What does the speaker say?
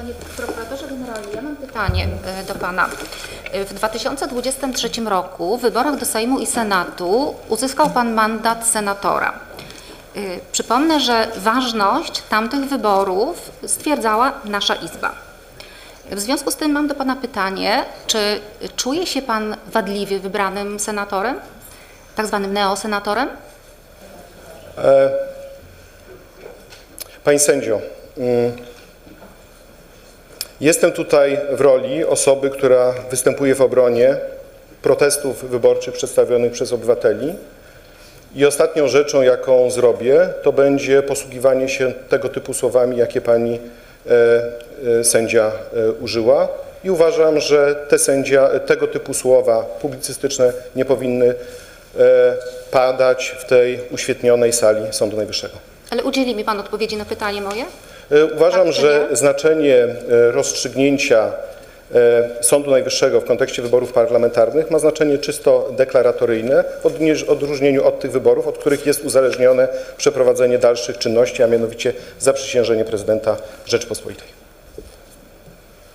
Panie prokuratorze generalny, ja mam pytanie e, do Pana. E, W 2023 roku w wyborach do Sejmu i Senatu uzyskał Pan mandat senatora. E, Przypomnę, że ważność tamtych wyborów stwierdzała nasza Izba. W związku z tym mam do Pana pytanie, czy czuje się Pan wadliwie wybranym senatorem, tak zwanym neosenatorem? Pani sędzio, mm, jestem tutaj w roli osoby, która występuje w obronie protestów wyborczych przedstawionych przez obywateli i ostatnią rzeczą, jaką zrobię, to będzie posługiwanie się tego typu słowami, jakie pani e, e, sędzia e, użyła i uważam, że te sędzia, tego typu słowa publicystyczne nie powinny e, padać w tej uświetnionej sali Sądu Najwyższego. Ale udzieli mi Pan odpowiedzi na pytanie moje? E, Uważam, że nie? znaczenie e, rozstrzygnięcia e, Sądu Najwyższego w kontekście wyborów parlamentarnych ma znaczenie czysto deklaratoryjne w odróżnieniu od tych wyborów, od których jest uzależnione przeprowadzenie dalszych czynności, a mianowicie zaprzysiężenie prezydenta Rzeczpospolitej.